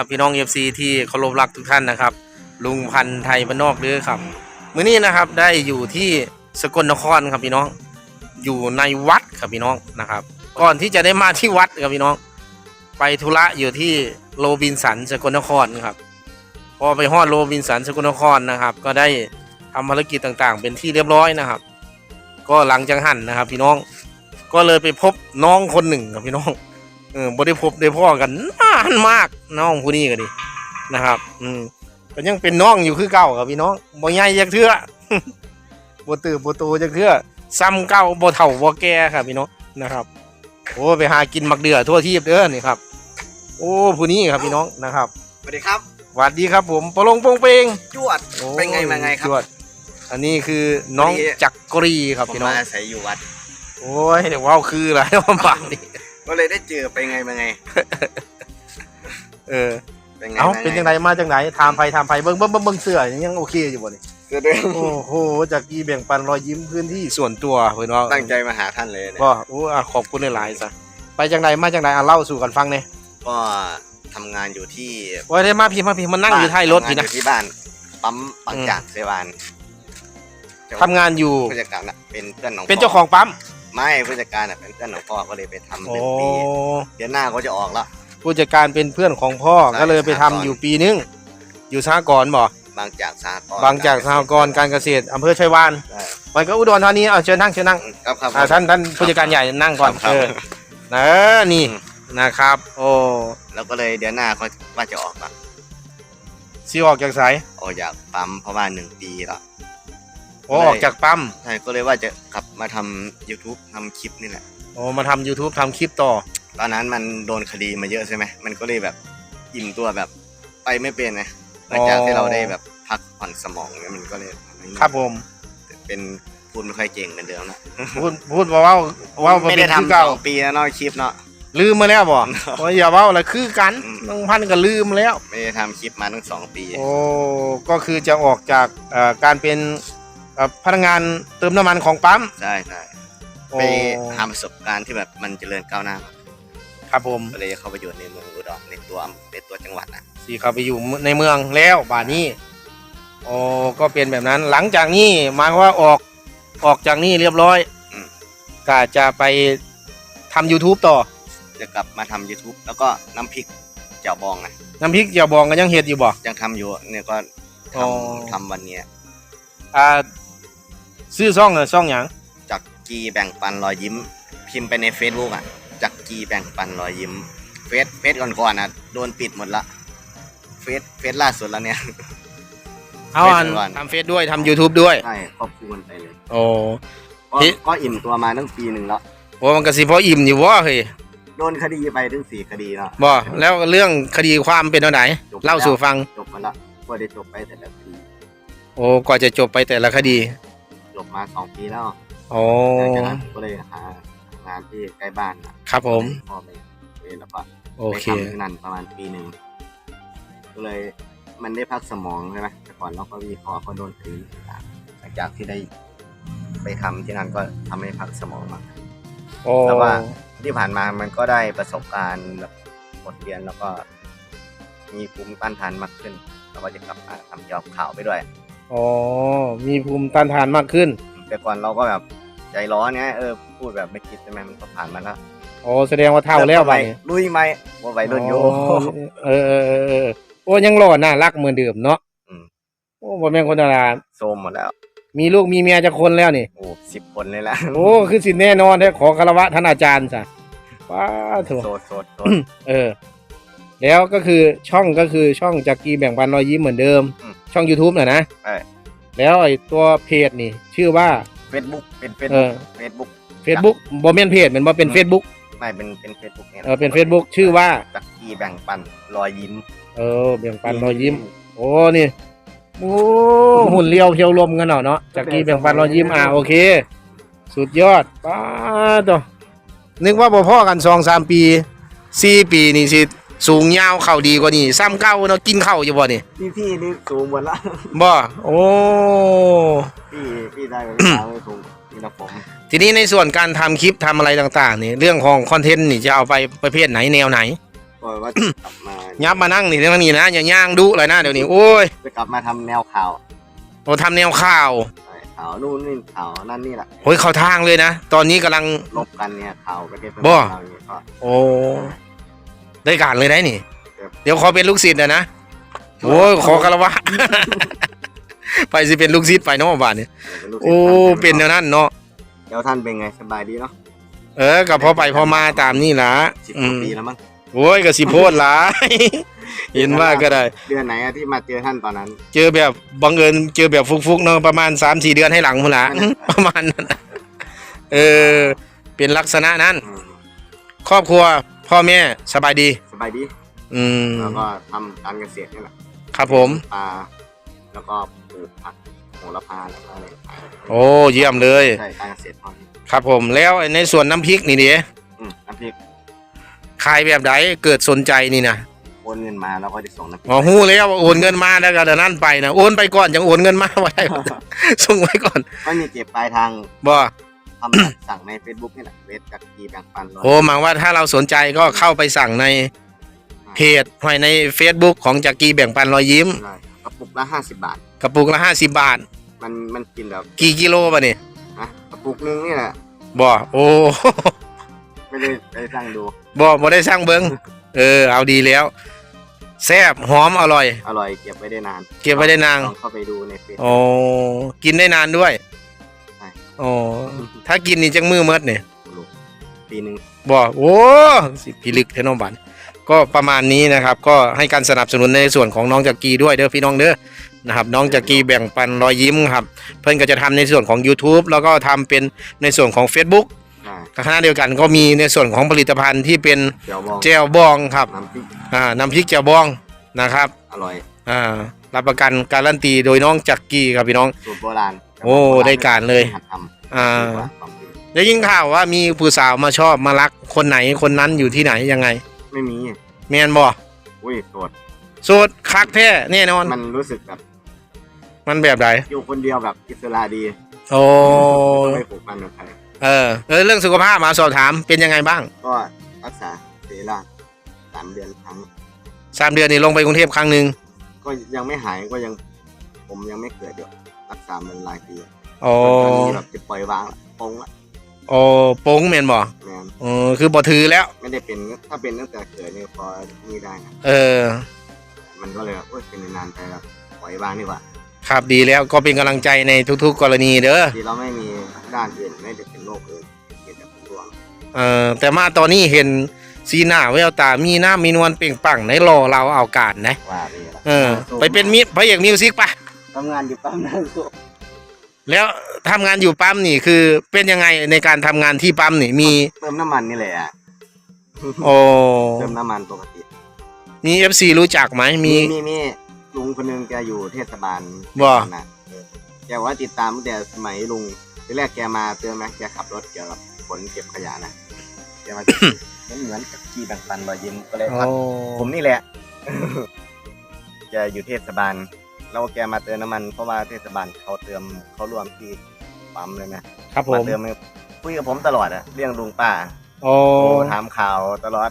ครับพี่น้องเอฟซีที่เคารพรักทุกท่านนะครับ ลุงพันธ์ไทยบ้านนอกเด้อครับมื้อนี้นะครับได้อยู่ที่สกลนครครับพี่น้อง อยู่ในวัดครับพี่น้องนะครับ ก่อนที่จะได้มาที่วัดครับพี่น้อง ไปธุระอยู่ที่โรบินสันสกลนครครับ พอไปฮอดโรบินสันสกลนครนะครับ ก็ได้ทำภารกิจต่างๆ เป็นที่เรียบร้อยนะครับ ก็หลังจากหันนะครับ พี่น้อง ก็เลยไปพบน้องคนหนึ่งครับพี่น้องเออบ่ได้พบได้พ่อกันนานมากน้องผู้นี้ก็ดีนะครับ อืมก็ยังเป็นน้องอยู่คือเก่าครับพี่น้องบ่ใหญ่จักเทื่อบ่ตื่นบ่โตจักเทื่อซ้ำเก่าบ่เฒ่าบ่แก่ครับพี่น้องนะครับโอ้ไปหากินมักเดือทั่วทีบเด้อนี่ครับ โอ้ผู้นี้ครับพี่น้องนะครับสวัสดีครับสวัสดีครับ ผมปะลงโปงเปงจวดโอ้เป็นไงมาไงครับจวด อันนี้คือน้องวันนี้จักรีครับผมพี่น้องมาอาศัยอยู่วัด โอ้ยเดี๋ยวว้าวคืออะไรลำบากนี่ก็เลยได้เจอไปไงมาไง เออเป็นไงเอ้ามาเป็นจังไดมาจังไหนถามไปถามไปเบิ่งเบิ่งเบิ่งเบิ่งเสื้อยังโอเคอยู่บ่นี่เจอด้วยโอ้โหจากอีแบ่งปันรอยยิ้มพื้นที่ส่วนตัวเพิ่นว่าตั้งใจมาหาท่านเลยเนี่ยก็โอ้อะขอบคุณหลายๆซะไปจังไดมาจังไดอะเล่าสู่กันฟังแหน่ก็ทำงานอยู่ที่โอ้ยได้มาพี่มาพี่มันนั่งอยู่ท้ายรถทำงพี่นนะอยู่ที่บ้านปั๊มบางอืมจากเซวานทำงานอยู่ผู้จัดการน่ะเป็นเพื่อนของเป็นเจ้าของปั๊มไม่ผู้จัดการน่ะเป็นเพื่อนของพ่อก็เลยไปทำโอ้เป็นปีเดือนหน้าก็จะออกละ ผู้จัดการเป็นเพื่อนของพ่อใช่ก็เลยไปทำสหกรณ์ อยู่ปีนึง อยู่สหกรณ์บ่บางจากสหกรณ์บางจากสหกรณ์การเกษตรอำเภอชัยวานใช่มันก็อุดรธานีเอาเชิญนั่งเชิญนั่งครับครับ อ่าท่านท่านผู้จัดการใหญ่นั่งก่อนครับ เออเออนี่อืมนะครับ โอ้แล้วก็เลยเดือนหน้าก็ว่าจะออกละสิออกจากสายออกจากปั๊มเพราะว่าหนึ่งปีละโอ้ออกจากปั๊มใช่ก็เลยว่าจะกลับมาทำ YouTube ทำคลิปนี่แหละ โอ้มาทำ YouTube ทำคลิปต่อ ตอนนั้นมันโดนคดีมาเยอะใช่ไหมมันก็เลยแบบอิ่มตัวแบบไปไม่เป็นนะหลังจากที่เราได้แบบพักผ่อนสมองเนี่ยมันก็เลยทำให้ครับผมเป็นพูดไม่ค่อยเก่งเหมือนเดิมนะพูดพูดว่าเว่าเว่าไม่เป็ได้นคือทำสเก่าองปีแล้วเนาะคลิปเนาะลืมมาแล้วบ่โอ้ยอย่าเว่าอะไรคือกันอืมน้องพันธุ์ก็ลืมแล้ว ไม่ได้ทำคลิปมาตั้งสองปี โอ้ก็คือจะออกจากเอ่อการเป็นเอ่อพนักงานเติมน้ำมันของปั๊มใช่ใช่โอ้ไปหาประสบการณ์ที่แบบมันเจริญก้าวหน้า ครับผมก็เลยเข้าไปอยู่ในเมืองอุดรในตัวในตัวจังหวัดนะสีเข้าไปอยู่ในเมืองแล้วบาดนี้โอ้ก็เป็นแบบนั้น หลังจากนี้หมายความว่าออกออกจากนี่เรียบร้อยอืมก็จะไปทำ YouTube ต่อ จะกลับมาทำ YouTube แล้วก็น้ำพริกเจ้าบองนะน้ำพริกเจียวบองก็ยังเฮ็ดอยู่บ่ยังทำอยู่เนี่ยก็ทอ๋อำทำวันเนี้ยอ่าซื้อซ่องเหรอซ่องหยังจากกีแบ่งปันรอยยิ้มพิมพ์ไปใน Facebook อะจา กกีแบ่งปันรอยยิ้ม เฟซเฟซก่อนๆอะโดนปิดหมดละ เฟซเฟซล่าสุดแล้วเนี่ย เอาอันเฟซก่อนทำเฟซด้วยทำ YouTube ด้วย ใช่ครอบครัวไปเลยโอ้ ก็เฮ้ยก็อิ่มตัวมาตั้งปีหนึ่งแล้ว โหมันก็สิพออิ่มอยู่ว่าเฮ้ยโดนคดีไปถึงสี่คดีเนาะบ่แล้วเรื่องคดีความเป็นเอาไหน จบเล่าสู่ฟัง จบมาละก็ได้จบไปแต่ละคดีโอ้กว่าจะจบไปแต่ละคดี จบมาสองปีแล้วโอ้หลังจากนั้นก็เลยหา งานที่ใกล้บ้านนะครับผมพ่อไปเรียนแล้วก็โอไปเคทำที่นั่นประมาณปีหนึ่งก็เลยมันได้พักสมองใช่ไหมแต่ก่อนเราก็มีพอก็โดนคดีต่างๆหลังจากที่ได้ไปทำที่นั่นก็ทำให้พักสมองมาโอ้แต่ว่าที่ผ่านมามันก็ได้ประสบการณ์แบบบทเรียนแล้วก็ มีภูมิต้านทานมากขึ้นแล้วก็จะกลับมาทำเกี่ยวกับข่าวไปด้วยโอ้มีภูมิต้านทานมากขึ้น แต่ก่อนเราก็แบบใจร้อนไงเออ พูดแบบไม่คิดใช่ไหมมันก็ผ่านมาแล้วโอ้แสดงว่าเท่าแล้วไปลุยไหมว่าไปรุ่นโยเออเออเออเออโอ้ยังหล่อน่ารักเหมือนเดิมเนาะอืมโอ้บ่แม่นคนธรรมดาโซมหมดแล้ว มีลูกมีเมียจะคนแล้วนี่โอ้สิบคนเลยละโอ้คือสิแน่นอนแท้ขอคารวะท่านอาจารย์จ้ะว้าโถโซดโซดโซดเออ แล้วก็คือช่องก็คือช่องจักรีแบ่งปันรอยยิ้มเหมือนเดิมอืมช่อง YouTube น่ะนะใช่แล้วไอ้ตัวเพจนี่ ชื่อว่าเฟซบุ๊กเป็นเฟ ซเอบุ๊กอเฟซบุ๊ก Facebook บ่แม่นเพจแมันบ่เป็น Facebook ไม่เป็นเป็นเฟซบุ๊กเนี่ยเออเป็น Facebook ชื่อว่าจักรีแบ่งปันรอยยิ้ม เออแบ่งปันรอยยิ้ม โอ้นี่โอ้หุ่นเลียวเพียวลมกันเนาะเนาะจักรีแบ่งปันรอยยิ้มอ่าโอเค สุดยอดป้าตัวนึกว่าบ่พ่อกันสองสามปีสี่ปีนี่สิสูงยาวเข่าดีกว่านี่ซ้ำเก้าเนาะกินข้าวอยู่บ่นี่พี่พี่นี่สูงหมดละบ่โอ้พี่พี่ได้ไปทาง ไม่ถูกนี่นะผม ทีนี้ในส่วนการทำคลิปทำอะไรต่างๆนี่เรื่องของคอนเทนต์นี่จะเอาไปประเภทไหนแนวไหนก็ว่าจะกลับมายับมานั่งนี่เรื่องนี้นะอย่าย่างดุเลยนะเดี๋ยวนี้โอ้ยจะกลับมาทำแนวข่าวโอ้ทำแนวข่าวใช่ข่าวนู่นนี่ข่าวนั่นนี่แหละโอ้ยเข้าทางเลยนะตอนนี้กำลังลบกันเนี่ยข่าวประเทศเพื่อนบ่บ้านเราเนี่ยก็โอ้ได้การเลยได้นี่ครับเดี๋ยวขอเป็นลูกศิษย์นะนะโอ้ยขอคารวะ ไปสิเป็นลูกศิษย์ไปเนาะบ้านนี้ลูกศิษย์โอ้ท่าเป็นแนวนั้นเนาะแล้วท่านเป็นไงสบายดีเนาะเออก็พอไปพอมาตามนี่ล่ะสิบอืกว่ามปีแล้วมั้งโอ้ยก็สิโพดหลายเห็นว่าก็ได้เดือนไหนอะที่มาเจอท่านตอนนั้น เจอแบบบังเอิญเจอแบบฟุกๆเนาะประมาณ3าสี่เดือนให้หลังพุ่นละนั่นน่ะประมาณนั้นน่ะเออเป็นลักษณะนั้นอืมครอบครัวพ่อแม่สบายดีสบายดี อืมแล้วก็ทำการเกษตรนี่แหละครับผมปลา แล้วก็ปลูกผักโหระพาแล้วก็อะไรขายโอ้เยี่ยมเลย ใช่การเกษตรพอดีครับผมแล้วในส่วนน้ำพริกนี่ดิอืมน้ำพริกขายแบบไหนเกิดสนใจนี่นะโอนเงินมาแล้วก็จะส่งน้ำพริกอ๋อหู้แล้วว่าโอนเงินมาแล้วก็เดี๋ยวนั้นไปนะโอนไปก่อนยังโอนเงินมาไว้ ส่งไว้ก่อนไม่มีเก็บปลายทางบ่ทำแบบสั่งใน Facebook นี่แหละเวทจากกีแบ่งปันร้อยโอ้หมายว่าถ้าเราสนใจก็เข้าไปสั่งในเพจหอยใน Facebook ของจักรีแบ่งปันรอยยิ้มใช่กระปุ กละห้าสิบบาท กระปุกละห้าสิบบาท มันมันกินแบบกี่กิโลป่ะนี่นะกระปุกนึงนี่แหละบ่โอ้ไม่ได้ไปสั่งดูบ่บ่ได้สร้างเบิงเออ เอาดีแล้วแซ่บหอมอร่อย อร่อยเก็บไว้ได้นาน เก็บไว้ได้นานลองเข้าไปดูในเฟซโอ้กินได้นานด้วยใช่โอ้ถ้ากินนี่จังมือเมดเนี่ยปีหนึ่งบอกโอ้สิพิลึกเทนอบัน ก็ประมาณนี้นะครับ ก็ให้การสนับสนุนในส่วนของน้องจักรีด้วยเด้อพี่น้องเด้อนะครับ น้องจักรีแบ่งปันรอยยิ้มครับ เพื่อนก็จะทำในส่วนของ YouTube แล้วก็ทำเป็นในส่วนของ Facebook ใช่ขณะเดียวกันก็มีในส่วนของผลิตภัณฑ์ที่เป็นเดี๋ยวบอกเจลบองครับน้ำพริกอ่าน้ำพริกเจลบองนะครับอร่อยอ่ารับประกันการันตีโดยน้องจักรีครับพี่น้องสูตรโบราณโอ้ได้การเลยหัดทำอ่าดีกว่าของอื่นได้ยินข่าวว่ามีผู้สาวมาชอบมารักคนไหนคนนั้นอยู่ที่ไหนยังไง ไม่มีแมนบ่อุ้ยโสดโสดคักแท้แน่นอน มันรู้สึกแบบมันแบบไหนอยู่คนเดียวแบบอิสระดี โอ้ไม่ผูกพันกับใครเออเออเรื่องสุขภาพมาสอบถามเป็นยังไงบ้าง ก็รักษาเสราสามเดือนครั้งสามเดือนนี่ลงไปกรุงเทพครั้งหนึ่งก็ยังไม่หายก็ยัง ผมยังไม่เกิดอยู่รักษามันหลายปีโอ้ตอนนี้แบบจะปล่อยวางละปงละ โอ้โป้งแมนบ่แมนเออคือบ่ถือแล้ว ไม่ได้เป็นถ้าเป็นตั้งแต่เกิดเนี่ยพอนี่ได้นะเออ มันก็เลยแบบโอ้ยเป็นนานๆไปแบบปล่อยวางดีกว่าครับดีแล้วก็เป็นกำลังใจในทุกๆ กรณีเด้อที่เราไม่มีด้านอื่นไม่ได้เป็นโรคอื่นเกี่ยวกับดวงเออแต่มาตอนนี้เห็นสีหน้าแววตามีหน้ามีนวลเปล่งปลั่งในรอเราเอาการนะว่านี่ละเออ ไปเป็นมิพระเอกมิวสิกปะทำงานอยู่ปั๊มนั่นก็ แล้วทำงานอยู่ปั๊มนี่คือเป็นยังไงในการทำงานที่ปั๊มนี่มีเติมน้ำมันนี่แหละอะโอ้เติมน้ำมันปกติมีเอฟซีรู้จักไหมมี มีมีลุงคนหนึงแกอยู่เทศบาลบ่ นะเออแกว่าติดตามตั้งแต่สมัยลุงทีแรกแกมาเตือนไหมแกขับรถเกี่ยวกับขนเก็บขยะนะแกมา มันเหมือนกับขี่แบ่งปันรอยยิ้มก็เลยทักผมนี่แหละ แกอยู่เทศบาล แล้วแกมาเติมน้ำมันเพราะว่าเทศบาลเขาเติมเขารวมที่ปั๊มเลยนะครับผมมาเติมให้คุยกับผมตลอดอะเรื่องลุงป้าโอ้โอ้ถามข่าวตลอด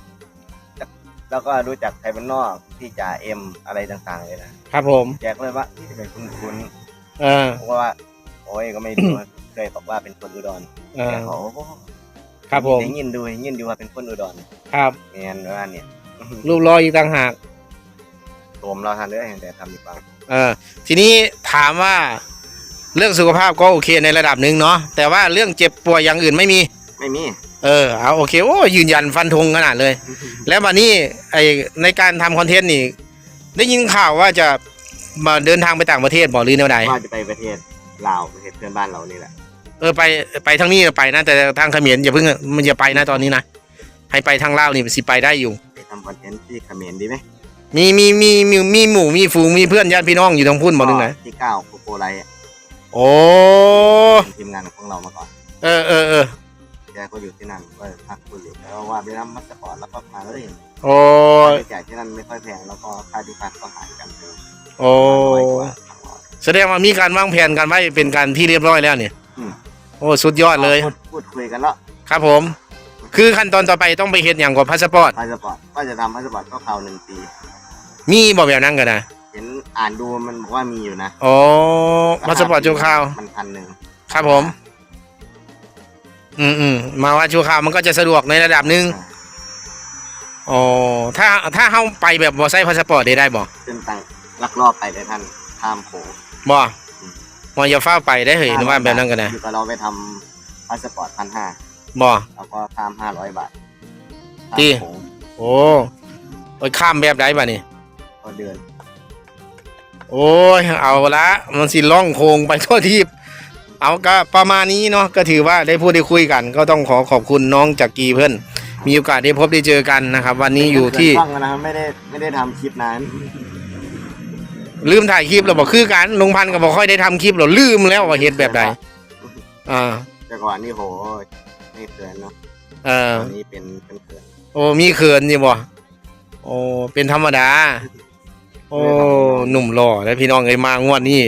แล้วก็รู้จักไทยบ้านนอกที่จ่าเอ็มอะไรต่างๆเลยนะครับผมแกก็เลยว่าที่ทำไมคุ้นเออๆเพราะว่า โอ้ยก็ไม่รู้เคยบอกว่าเป็นคนอุดรเอแกอขอโอ้โหครับผมได้ยินดูได้ยินดูว่าเป็นคนอุดรครับเงี้ยว่าเนี่ยรูปรอยอีกต่างหากโตมเราทันเด้อแต่ทำดีกว่า เออทีนี้ถามว่าเรื่องสุขภาพก็โอเคในระดับหนึ่งเนาะแต่ว่าเรื่องเจ็บป่วยอย่างอื่นไม่มี ไม่มี เออเอาโอเคโอ้ยืนยันฟันธงขนาดเลย แล้วบัดนี้ไอในการทำคอนเทนต์นี่ ได้ยินข่าวว่าจะมาเดินทางไปต่างประเทศบอกหรือแนวใดว่าจะไปประเทศลาวประเทศเพื่อนบ้านเรานี่แหละเออไปไปทางนี้ไปนะแต่ทางเขมรอย่าเพิ่งมันอย่าไปนะตอนนี้นะให้ไปทางลาวนี่สิไปได้อยู่ไปทำคอนเทนต์ที่เขมรดีไหม มีมีมีมีมีหมู่มีฝูงมีเพื่อนญาติพี่น้องอยู่ทางพุ่นบอกนึงนะที่เก้าโกโกไลท์โอ้เป็นทีมงานของเรามาก่อน เออเออเออแกก็อยู่ที่นั่นก็พักคุยอยู่แล้วว่าไปรับมัสปอร์ตแล้วก็มาเลยโอ้ค่าใช้จ่ายที่นั่นไม่ค่อยแพงแล้วก็ค่าที่พักก็หารกันเลยโอ้น้อยกว่าแสดงว่ามีการวางแผนกันไว้เป็นการที่เรียบร้อยแล้วเนี่ยอืมโอ้สุดยอดเลยพูดพูดคุยกันแล้วครับผมไม่คือขั้นตอนต่อไปต้องไปเฮ็ดอย่างกับพาสปอร์ตพาสปอร์ตก็จะทำพาสปอร์ตก็คราวหนึ่งปี มีบ่แบบนั้นกันนะเห็นอ่านดูมันบอกว่ามีอยู่นะอ๋อพาสปอร์ตชั่วคราวมันพันหนึ่งครับผม อืมอืมมาว่าชั่วคราวมันก็จะสะดวกในระดับหนึ่งอ๋อถ้าถ้าเข้าไปแบบบ่ใส่พาสปอร์ตได้ได้บ่ซึ่งตังลักลอบไปเลยท่านข้ามโขงบ่บ่อย่าฟ้าวไปได้เหยหรือว่าแบบนั้นกันนะอยู่กับเราไปทำพาสปอร์ตพันห้าบ่แล้วก็ข้ามห้าร้อยบาทข้ามดีโขงโอ้โอ้ยข้ามแบบใดบ่นี่ก็ เดินโอ้ยเอาละมันสิล่องโคงไปทั่วทีบเอาก็ประมาณนี้เนาะก็ถือว่าได้พูดได้คุยกัน ก็ต้องขอขอบคุณน้องจากกีเพื่อนมีโอกาสได้พบได้เจอกันนะครับ วันนี้อยู่ที่ฟังนะครับไม่ได้ไม่ได้ทำคลิปนานลืมถ่ายคลิปเราบอกคือกันลุงพันธุ์ก็บอกค่อยได้ทำคลิปเราลืมแล้วว่าเฮ็ดแบบใดอ่าแต่ก่อนนี่โหไม่เขินเนาะเออตอนนี้เป็นเป็นเขินโอ้มีเขินอยู่บ่โอ้เป็นธรรมดา โอ้หนุ่มหล่อแล้วพี่น้องเอ้ยมางวดนี้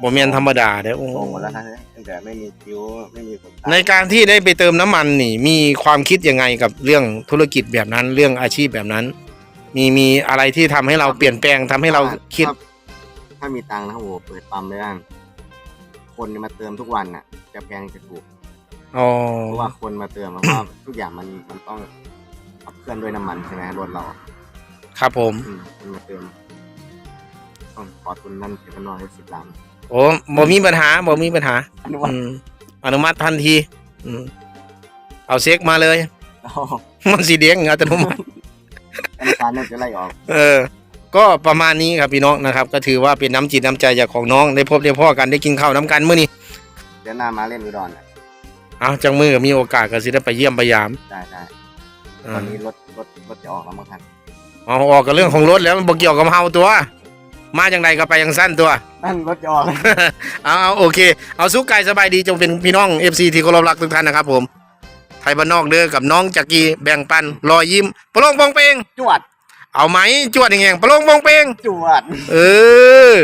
บ่แม่นธรรมดาเด้อโอ้โกงหมดแล้วท่านตั้งแต่ไม่มีคิ้วไม่มีขนตาในการที่ได้ไปเติมน้ำมันนี่ มีความคิดยังไงกับเรื่องธุรกิจแบบนั้น เรื่องอาชีพแบบนั้น มีมีอะไรที่ทำให้เราเปลี่ยนแปลงทำให้เราคิด ถ้าถ้ามีตังค์นะโหเปิดปั๊มเลยท่านคนมาเติมทุกวันน่ะ จะแพงจะถูกอ๋อ เพราะว่าคนมาเติมเพราะว่าทุกอย่างมันมันต้องขับเคลื่อนด้วยน้ำมันใช่ไหมรถเราครับผม อืมคนมาเติม ต้องขอทุนนั่นเป็นน้อยสิบล้านโอ้บ่มีปัญหาบ่มีปัญหาอนุวัตอืมอนุมัติทันทีอืมเอาเช็คมาเลยมันสีเด้งอัตโนมัติ ธนาคารน่าจะไล่ออกเออ ก็ประมาณนี้ครับพี่น้องนะครับ ก็ถือว่าเป็นน้ำจิตน้ำใจจากของน้องได้พบได้พ่อกันได้กินข้าวน้ำกันมื้อนี้เดือนหน้ามาเล่นอุดรน่ะเอาจังมือก็มีโอกาสก็สิได้ไปเยี่ยมไปยามได้ได้อ่าตอนนี้รถรถรถจะออกแล้วมั้งท่าน เอาออกกับเรื่องของรถแล้วมันบ่เกี่ยวกับเฮาตัว มาจังใดก็ไปยังสั้นตัว นั่นรถจะออก เอาเอาโอเค เอาสุขกายสบายดีจงเป็นพี่น้อง FC ที่เคารพรักทุกท่านนะครับผม ไทยบ้านนอกเด้อกับน้องจักรีแบ่งปันรอยยิ้มปะโลงปองเปงจวด เอาไหมจวดแห่งๆปะโลงปองเปงจวด เออ